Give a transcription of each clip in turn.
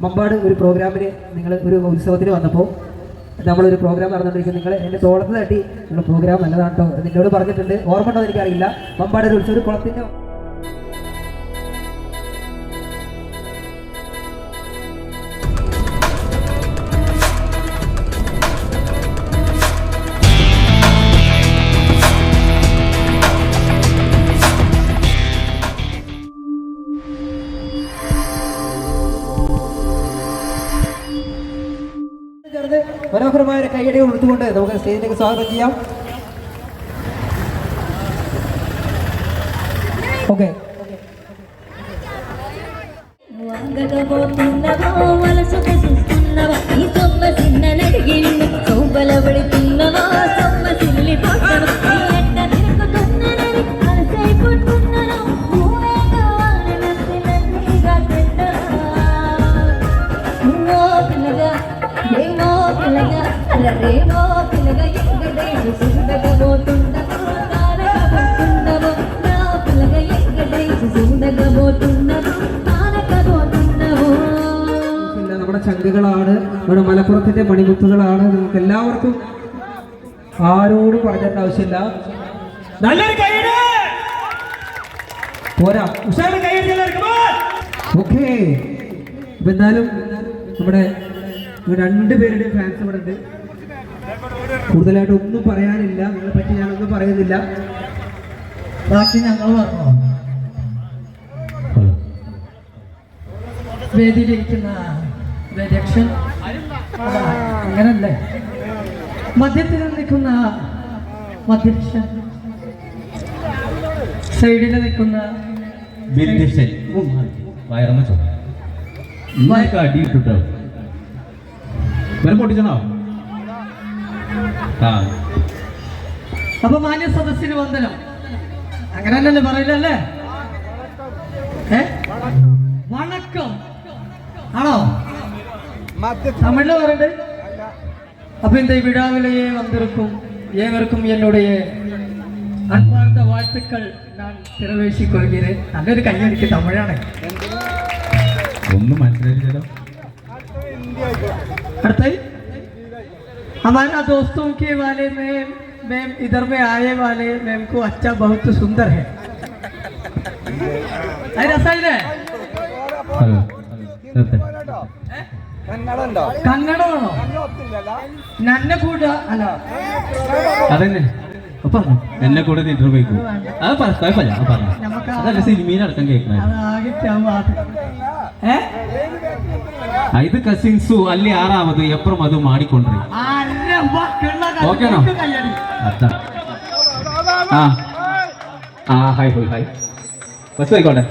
മമ്പാട് ഒരു പ്രോഗ്രാമിന് നിങ്ങൾ ഒരു ഉത്സവത്തിന് വന്നപ്പോ നമ്മളൊരു പ്രോഗ്രാം നടന്നുകൊണ്ടിരിക്കും നിങ്ങൾ എന്റെ തോളത്ത് തട്ടി നിങ്ങളുടെ പ്രോഗ്രാം നല്ലതാട്ടോ നിന്നോട് പറഞ്ഞിട്ടുണ്ട്. ഓർമ്മ ഉണ്ടോ എനിക്കറിയില്ല. മമ്പാട് ഒരു ഉത്സവം കുളത്തിന്റെ മനോഹരമായ ഒരു കൈയടികൾ കൊടുത്തുകൊണ്ട് നമുക്ക് സ്റ്റേജിലേക്ക് സ്വാഗതം ചെയ്യാം. ഓക്കെ. ഓക്കെ നമ്മുടെ ചങ്കുകളാണ് നമ്മുടെ മലപ്പുറത്തിന്റെ മണിമുത്തുകളാണ് നിങ്ങൾക്ക് എല്ലാവർക്കും ആരോടും പറഞ്ഞിട്ട് ആവശ്യമില്ല. നല്ലൊരു കൈയ്യടി പോരാ. ഉഷാറ് കൈയ്യടി ഓക്കെ എന്നാലും നമ്മുടെ രണ്ടുപേരുടെയും ഫാൻസ് ഇവിടെ ഉണ്ട്. കൂടുതലായിട്ട് ഒന്നും പറയാനില്ല. നിങ്ങളെ പറ്റി ഞാനൊന്നും പറയുന്നില്ല. ബാക്കി ഞങ്ങൾ പറഞ്ഞോ വേദിയിലിരിക്കുന്ന രക്ഷൻ അങ്ങനല്ലേ? മധ്യത്തിൽ നിൽക്കുന്ന മധ്യക്ഷൻ സൈഡിൽ നിൽക്കുന്ന പൊട്ടിച്ചണോ അപ്പൊ മാന്യ സദസ്സിന് വന്ദനം. അങ്ങനെ തന്നെയല്ലേ പറയില്ലല്ലേ വണക്കം. ആണോ? തമിഴില് പറയണ്ടേ അപ്പൊ இந்த விழாவிலேயே வந்திருக்கும் ஏவருக்கும் என்னுடைய அன்பார்ந்த வாழ்த்துக்கள் நான் திரவேசிக் கொள்கிறேன் നല്ലൊരു കയ്യടിക്ക് തമിഴാണ് ഒന്നും മനസ്സിലായില്ലല്ലോ അടുത്ത हमारा दोस्तों के वाले में मैम इधर में आए वाले मैम को अच्छा बहुत सुंदर है अरे रसायन ഹലോ നിർത്തെ കന്നഡുണ്ടോ കന്നഡമാണോ എന്നെ കൂടെ സിനിമയിൽ അടക്കം കേൾക്കണേ. ഇത് കസിൻസു അല്ലെ ആറാമത് എപ്പുറം അത് മാടിക്കൊണ്ടിരിക്കണോ ആ. ആ ഹായ് ഹായ് ഹായ്. ബസ് ആയിക്കോട്ടെ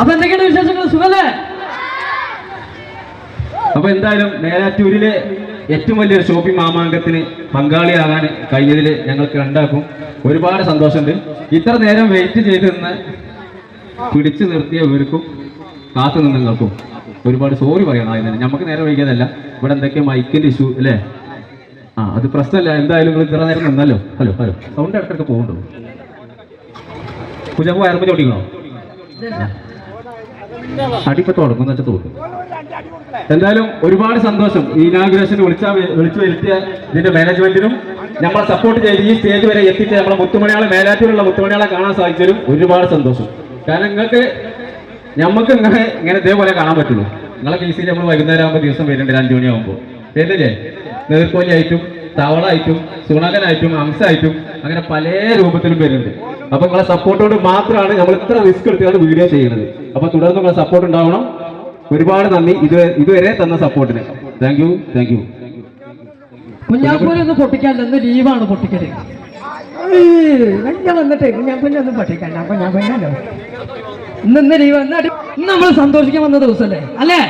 അപ്പൊ എന്തൊക്കെയാണ് വിശേഷങ്ങൾ? സുഖല്ലേ? അപ്പൊ എന്തായാലും മേലാറ്റൂരിലെ ഏറ്റവും വലിയൊരു ഷോപ്പിംഗ് മാമാങ്കത്തിന് പങ്കാളിയാകാൻ കഴിഞ്ഞതിൽ ഞങ്ങൾക്ക് രണ്ടാക്കും ഒരുപാട് സന്തോഷമുണ്ട്. ഇത്ര നേരം വെയിറ്റ് ചെയ്ത് നിന്ന് പിടിച്ചു നിർത്തിയവർക്കും കാത്തു നിന്നവർക്കും ഒരുപാട് സോറി പറയണം അതിന് നമുക്ക് നേരം വൈകിയതല്ല. ഇവിടെ എന്തൊക്കെയാ മൈക്കിന്റെ ഇഷ്യൂ അല്ലേ? ആ അത് പ്രശ്നമല്ല. എന്തായാലും നിങ്ങൾ ഇത്ര നേരം നിന്നല്ലോ. Hello hello. സൗണ്ട് ഇടയ്ക്കിടയ്ക്ക് പോകുന്നുണ്ടോ പൂജ വയറുമ്പോൾ ചോട്ടിക്കണോ അടിപ്പോ തുടങ്ങുന്ന വെച്ചാൽ തോന്നും എന്തായാലും ഒരുപാട് സന്തോഷം ഈ ഇനാഗുറേഷൻ വിളിച്ച വിളിച്ചു വരുത്തിയ ഇതിന്റെ മാനേജ്മെന്റിനും നമ്മളെ സപ്പോർട്ട് ചെയ്ത് ഈ സ്റ്റേജ് വരെ എത്തിച്ച നമ്മളെ മുത്തുമണിയാളെ മേലാറ്റൂരുള്ള മുത്തുമണിയാളെ കാണാൻ സാധിച്ചതിലും ഒരുപാട് സന്തോഷം. കാരണം നിങ്ങൾക്ക് നമുക്ക് ഇങ്ങനെ ഇങ്ങനെ ഇതേപോലെ കാണാൻ പറ്റുള്ളൂ. നിങ്ങളെ കേസിൽ നമ്മൾ വൈകുന്നേരം ആകുമ്പോൾ ദിവസം വരുന്നുണ്ട് അഞ്ചു മണിയാകുമ്പോൾ വരുന്നില്ലേ നേർക്കോലിയായിട്ടും തവളായിട്ടും സുണകനായിട്ടും അംസായിട്ടും അങ്ങനെ പല രൂപത്തിലും വരുന്നുണ്ട് അപ്പൊ നിങ്ങളെ സപ്പോർട്ടോട് മാത്രമാണ് നമ്മൾ ഇത്ര റിസ്ക് എടുത്തിട്ടാണ് വീഡിയോ ചെയ്യുന്നത്. അപ്പൊ തുടർന്ന് നിങ്ങളെ സപ്പോർട്ട് ഉണ്ടാവണം. ഒരുപാട് നന്ദി. ഇതുവരെ ഇതുവരെ തന്ന സപ്പോർട്ടിന് താങ്ക് യു താങ്ക് യു കുഞ്ഞാപ്പൂരി പൊട്ടിക്കാണ്ട് ഇന്ന് ലീവാണ് പൊട്ടിക്കൽ. ഞാൻ വന്നിട്ട് കുഞ്ഞാപ്പൂരി ഒന്ന് പൊട്ടിക്കാൻ അപ്പൊ ഞാൻ പിന്നല്ലോ ഇന്ന് ഇന്ന് ലീവ് ഇന്ന് അടി- ഇന്ന് നമ്മൾ സന്തോഷിക്കാൻ വന്ന ദിവസമല്ലേ അല്ലേ?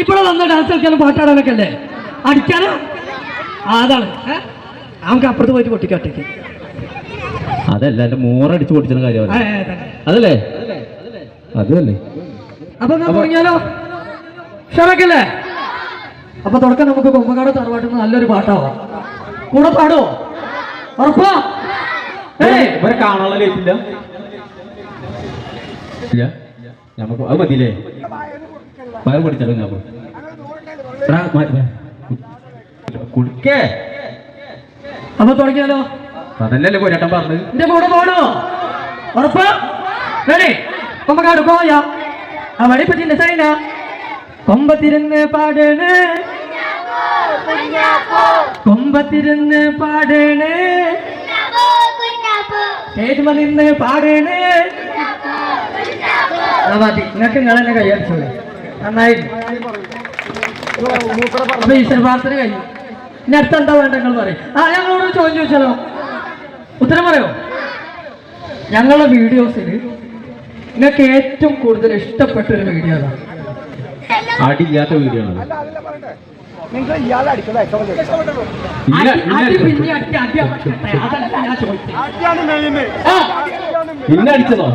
ഇപ്പോഴും വന്ന ഡാൻസ് കളിക്കാനും പാട്ടാടാനൊക്കെ അല്ലേ? അടിക്കാനാ? അതാണ്? നമുക്ക് അപ്പുറത്ത് പോയിട്ട് പൊട്ടിക്കാട്ടേക്ക് അതല്ല എന്റെ മോറടിച്ച് പൊട്ടിച്ച കാര്യം ആ, ആ, അതല്ലേ? അതല്ലേ? അപ്പൊ തുടങ്ങിയാലോ ഷറക്കല്ലേ? അപ്പൊ തുടക്കം നമുക്ക് കൊമ്പക്കാട് തറവാട്ടിൽ നിന്ന് നല്ലൊരു പാട്ടാവാം. കൂടെ പാടോ? ഉറപ്പാ? ഇവരെ കാണാനുള്ള ലേറ്റില്ല ഇല്ല. നമുക്ക് അത് മതിയില്ലേ? പയർ പഠിച്ചാലോ ഞാൻ കുടിക്കേ. അപ്പൊ തുടങ്ങിയാലോ? അതല്ലേ പോരാട്ടം പറഞ്ഞത്? എന്റെ കൂടെ പോണോ ഉറപ്പാ? റെഡി കൊമ്പങ്ങാട് പോയ? അവിടെ പറ്റിന്റെ സൈന? കൊമ്പത്തിരുന്ന് പാടണ്. കൊമ്പത്തിരുന്ന് പാടണ്. സ്റ്റേജ് നിന്ന് പാടണ്. മതി നിങ്ങൾക്ക് നിങ്ങൾ തന്നെ കൈയടിച്ചോളൂ നന്നായി അപ്പൊ ഈശ്വര പ്രാർത്ഥന കഴിഞ്ഞു ഇനി അടുത്ത എന്താ വേണ്ട നിങ്ങൾ പറയും. ആ ഞങ്ങളോട് ചോദ്യം ഉത്തരം പറയോ? ഞങ്ങളുടെ വീഡിയോസിൽ നിങ്ങൾക്ക് ഏറ്റവും കൂടുതൽ ഇഷ്ടപ്പെട്ട ഒരു വീഡിയോ അതാണ് അടിയില്ലാത്ത വീഡിയോ ആണ്. പിന്നെ അടിച്ചതോ?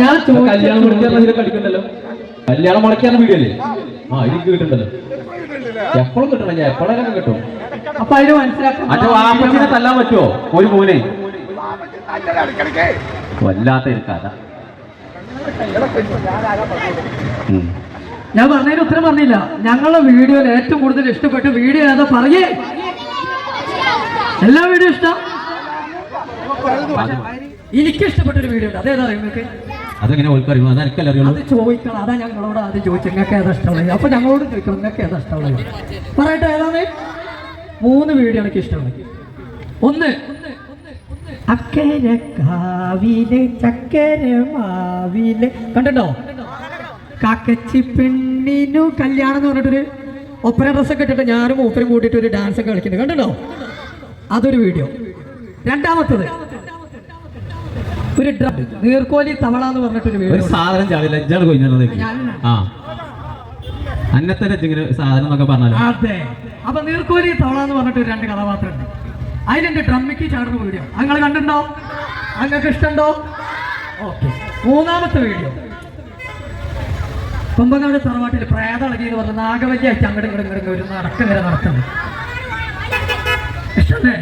ഞാൻ കല്യാണം മുടക്കിയാൽ കല്യാണം മുടക്കിയാൽ വീഡിയോ അല്ലേ? ആ എനിക്ക് കിട്ടുണ്ടല്ലോ. എപ്പോഴും കിട്ടണം ഞാൻ എപ്പോഴൊക്കെ കിട്ടും. അപ്പൊ അതിന് മനസ്സിലാക്കാം അച്ഛൻ വാപ്പച്ചിനെ തല്ലാൻ പറ്റുമോ ഒരു മോനെ. അടിക്കടിക്കേ വല്ലാത്ത ഒരു കഥ. ഞാൻ പറഞ്ഞതിന് ഉത്തരം പറഞ്ഞില്ല. ഞങ്ങളുടെ വീഡിയോയിൽ ഏറ്റവും കൂടുതൽ ഇഷ്ടപ്പെട്ട വീഡിയോ ഏതാ? പറയേ. എല്ലാ വീഡിയോ ഇഷ്ടം? എനിക്ക് ഇഷ്ടപ്പെട്ട ഒരു വീഡിയോ ഉണ്ട്. അതേതാ നിങ്ങൾക്ക്? അതെങ്ങനെ ഓൽക്കറിയുമോ അത് എനിക്കല്ല അറിയുള്ളൂ. അത് ചോദിക്കണം. അതാ ഞങ്ങളോട് ആദ്യം ചോദിച്ചു. നിങ്ങൾക്ക് ഏതാ ഇഷ്ടമുള്ളത്? അപ്പൊ ഞങ്ങളോട് ചോദിക്കണം. നിങ്ങൾക്ക് ഏതാ ഇഷ്ടമുള്ളത്? പറയട്ടെ ഏതാണ്? മൂന്ന് വീഡിയോ എനിക്ക് ഇഷ്ടമുള്ളത് ഒന്ന് അക്കരെ കാവിലെ ചക്കര മാവിലെ കണ്ടോ കാക്കച്ചി പെണ്ണിനു കല്യാണം എന്ന് പറഞ്ഞിട്ടൊരു ഒപ്പന ഡ്രസ്സൊക്കെ ഇട്ടിട്ട് ഞാനും ഒപ്പനും കൂട്ടിയിട്ട് ഒരു ഡാൻസ് ഒക്കെ കളിക്കുന്നു കണ്ടോ അതൊരു വീഡിയോ രണ്ടാമത്തത് ഒരു നീർക്കോലി തവള എന്ന് പറഞ്ഞിട്ടൊരു വീഡിയോ സാധനം ചാടില്ല. എജ്ജാണ് കൊഞ്ഞത് ആ. അന്നത്തെ സാധനം എന്നൊക്കെ പറഞ്ഞാലും? അതെ. അപ്പൊ നീർക്കോലി തവള എന്ന് പറഞ്ഞിട്ട് രണ്ട് കഥാപാത്രം ഉണ്ട് അതിലെന്റെ ഡ്രമ്മിക്ക് ചേർന്ന വീഡിയോ. നിങ്ങൾ കണ്ടുണ്ടോ അങ്ങക്ക് ഇഷ്ടമുണ്ടോ? ഓക്കെ. മൂന്നാമത്തെ വീഡിയോ. കുമ്പങ്ങാട് തറവാട്ടിൽ പ്രേതളകി എന്ന് പറഞ്ഞ നാഗവല്യ അയച്ച് അങ്ങോട്ട് ഇങ്ങോട്ട് ഒരു നടക്കം വരെ നടത്തുന്നത് ഇഷ്ടല്ലേ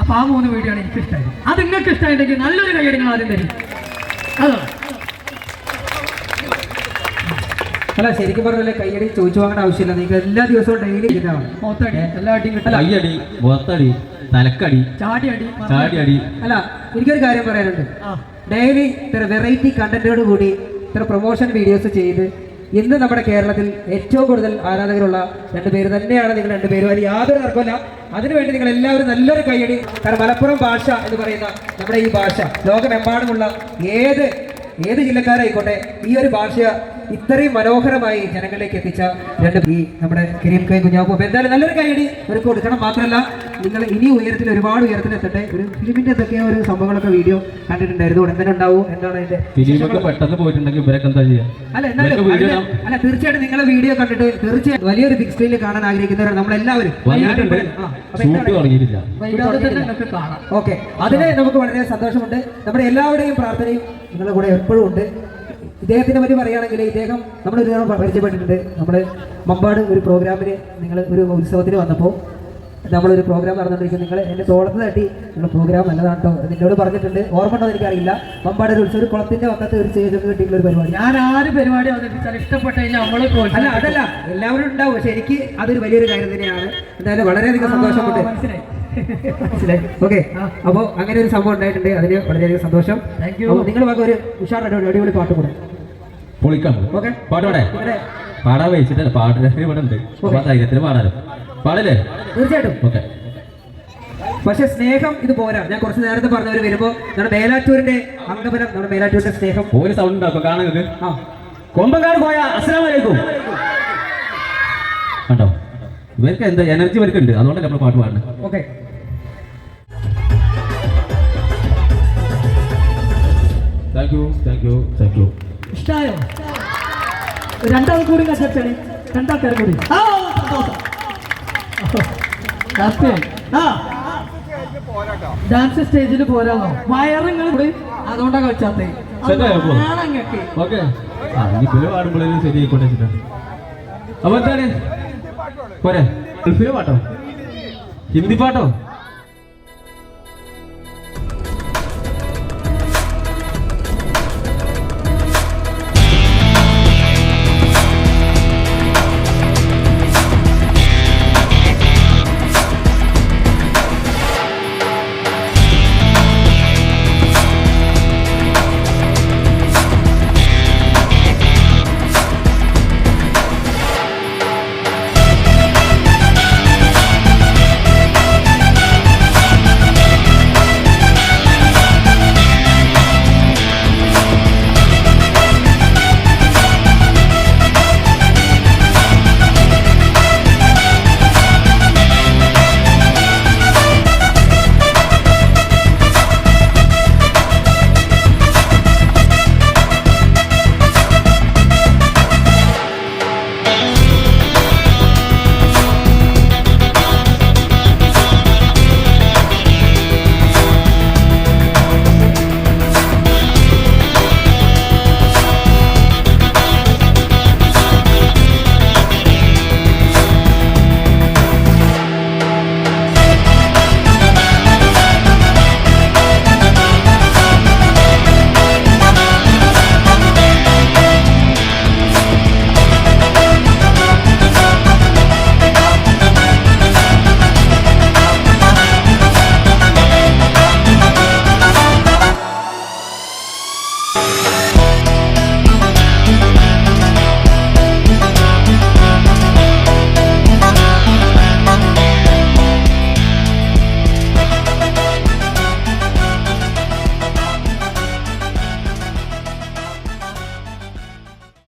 അപ്പൊ ആ മൂന്ന് വീഡിയോ ആണ് എനിക്ക് ഇഷ്ടമായത് അത് നിങ്ങൾക്ക് ഇഷ്ടമായിട്ടുണ്ടെങ്കിൽ നല്ലൊരു കൈയടി നിങ്ങൾ ആദ്യം തരും. അതോ. അല്ല ശരിക്കും പറഞ്ഞല്ലേ കൈയടി ചോദിച്ചു വാങ്ങേണ്ട ആവശ്യമില്ല. നിങ്ങൾക്ക് എല്ലാ ദിവസവും ഡെയിലി കിട്ടാണ് മൊത്തടി എല്ലാ അടിയും കിട്ടില്ല കൈയടി മുഖത്തടി. തലക്കടി. ചാടി അടി ചാടിയടി. അല്ല എനിക്കൊരു കാര്യം പറയാനുണ്ട്. ഡെയിലി ഇത്ര വെറൈറ്റി കണ്ടന്റോട് കൂടി ഇത്ര പ്രൊമോഷൻ വീഡിയോസ് ചെയ്ത് ഇന്ന് നമ്മുടെ കേരളത്തിൽ ഏറ്റവും കൂടുതൽ ആരാധകരുള്ള രണ്ടുപേര് തന്നെയാണ് നിങ്ങൾ രണ്ടുപേരും അതിൽ യാതൊരു തർക്കമില്ല അതിനുവേണ്ടി നിങ്ങൾ എല്ലാവരും നല്ലൊരു കൈയടി കാരണം മലപ്പുറം ഭാഷ എന്ന് പറയുന്ന നമ്മുടെ ഈ ഭാഷ ലോകമെമ്പാടുമുള്ള ഏത് ഏത് ജില്ലക്കാരായിക്കോട്ടെ ഈ ഒരു ഭാഷ ഇത്രയും മനോഹരമായി ജനങ്ങളിലേക്ക് എത്തിച്ച രണ്ട് ഈ നമ്മുടെ കരീം കൈ കുഞ്ഞാപ്പ് എന്തായാലും നല്ലൊരു കൈയടി അവർക്ക് കൊടുക്കണം. മാത്രമല്ല നിങ്ങൾ ഇനി ഉയരത്തിൽ ഒരുപാട് ഉയരത്തിലെത്തട്ടെ. ഒരു ഫിലിമിന്റെ എന്തൊക്കെയോ ഒരു സംഭവങ്ങളൊക്കെ വീഡിയോ കണ്ടിട്ടുണ്ടായിരുന്നു. എന്തെങ്കിലും ഉണ്ടാവും എന്താണ് അതിന്റെ ഫിലിമൊക്കെ പെട്ടെന്ന് പോയിട്ടുണ്ടെങ്കിൽ ഇവരൊക്കെ എന്താ ചെയ്യാ? അല്ല എന്നാലും അല്ല തീർച്ചയായിട്ടും നിങ്ങളെ വീഡിയോ കണ്ടിട്ട് തീർച്ചയായിട്ടും വലിയൊരു ബിഗ് സ്ക്രീനിൽ കാണാൻ ആഗ്രഹിക്കുന്നവരാണ് നമ്മളെല്ലാവരും. ഓക്കെ അതിന് നമുക്ക് വളരെ സന്തോഷമുണ്ട്. നമ്മുടെ എല്ലാവരുടെയും പ്രാർത്ഥനയും നിങ്ങളുടെ കൂടെ എപ്പോഴും ഉണ്ട്. ഇദ്ദേഹത്തിനെ പറ്റി പറയുകയാണെങ്കിൽ ഇദ്ദേഹം നമ്മൾ ഒരു തവണ പരിചയപ്പെട്ടിട്ടുണ്ട്. നമ്മൾ മമ്പാട് ഒരു പ്രോഗ്രാമിന് നിങ്ങൾ ഒരു ഉത്സവത്തിന് വന്നപ്പോൾ നമ്മളൊരു പ്രോഗ്രാം നടന്നുകൊണ്ടിരിക്കും നിങ്ങൾ എന്റെ തോളത്ത് തട്ടി. നിങ്ങൾ പ്രോഗ്രാം നല്ലതാണ് കേട്ടോ നിന്നോട് പറഞ്ഞിട്ടുണ്ട്. ഓർമ്മ ഉണ്ടോ അറിയില്ല എനിക്കറിയില്ല. മമ്പാട് ഒരു ഉത്സവം ഒരു കുളത്തിന്റെ പക്കത്ത് ഒരു സ്റ്റേജ് കിട്ടിയിട്ടുള്ള ഒരു പരിപാടി. ഞാൻ ആര് പരിപാടി അവതരിപ്പിച്ചാൽ ഇഷ്ടപ്പെട്ട നമ്മൾ നമ്മൾ അല്ല അതല്ല. എല്ലാവരും ഉണ്ടാവും. പക്ഷെ എനിക്ക് അതൊരു വലിയൊരു കാര്യം തന്നെയാണ്. എന്തായാലും വളരെയധികം സന്തോഷമുണ്ട്. മനസ്സിലായി. ഓക്കെ അപ്പോൾ അങ്ങനെ ഒരു സംഭവം ഉണ്ടായിട്ടുണ്ട്. അതിന് വളരെയധികം സന്തോഷം. നിങ്ങൾ വക ഒരു ഉഷാറായിട്ട് അടിപൊളി പാട്ട് കൂടെ. പൊളിക്കാം. ഓക്കെ പാട്ടോടെ പാടാൻ വെച്ചിട്ടല്ല പാട്ട് ഇവിടെ ഉണ്ട്. പാടാലോ. പാടല്ലേ? തീർച്ചയായിട്ടും. ഓക്കെ. പക്ഷെ സ്നേഹം ഇത് പോരാ. ഞാൻ കുറച്ച് നേരത്തെ പറഞ്ഞവര് വരുമ്പോ നമ്മുടെ മേലാറ്റൂരിന്റെ അംഗബലം നമ്മുടെ മേലാറ്റൂരിന്റെ സ്നേഹം. ഒരു സൗണ്ട് ഉണ്ടാക്കും കാണുന്നത് ആ. കൊമ്പങ്കാട് പോയ അസ്സലാം വലൈക്കും കണ്ടോ? ഇവർക്ക് എന്താ എനർജി ഇവർക്ക് ഉണ്ട്. അതുകൊണ്ടല്ലേ നമ്മൾ പാട്ട് പാടുന്നത്. Okay. Thank you thank you thank you ഇഷ്ടായോ? രണ്ടാൾ കൂടി കച്ചടി രണ്ടാൾക്കാർ കൂടി. ആ, സന്തോഷം. ഡാൻസ് സ്റ്റേജിൽ പോരാന്നോ വയറിങ്ങൾ കൂടി അതുകൊണ്ടാ കളിച്ചാത്തേ. ശരിയായിക്കോട്ടെ അപ്പൊ എന്താണ്? പോരെ. ഗൾഫിലെ പാട്ടോ? ഹിന്ദി പാട്ടോ?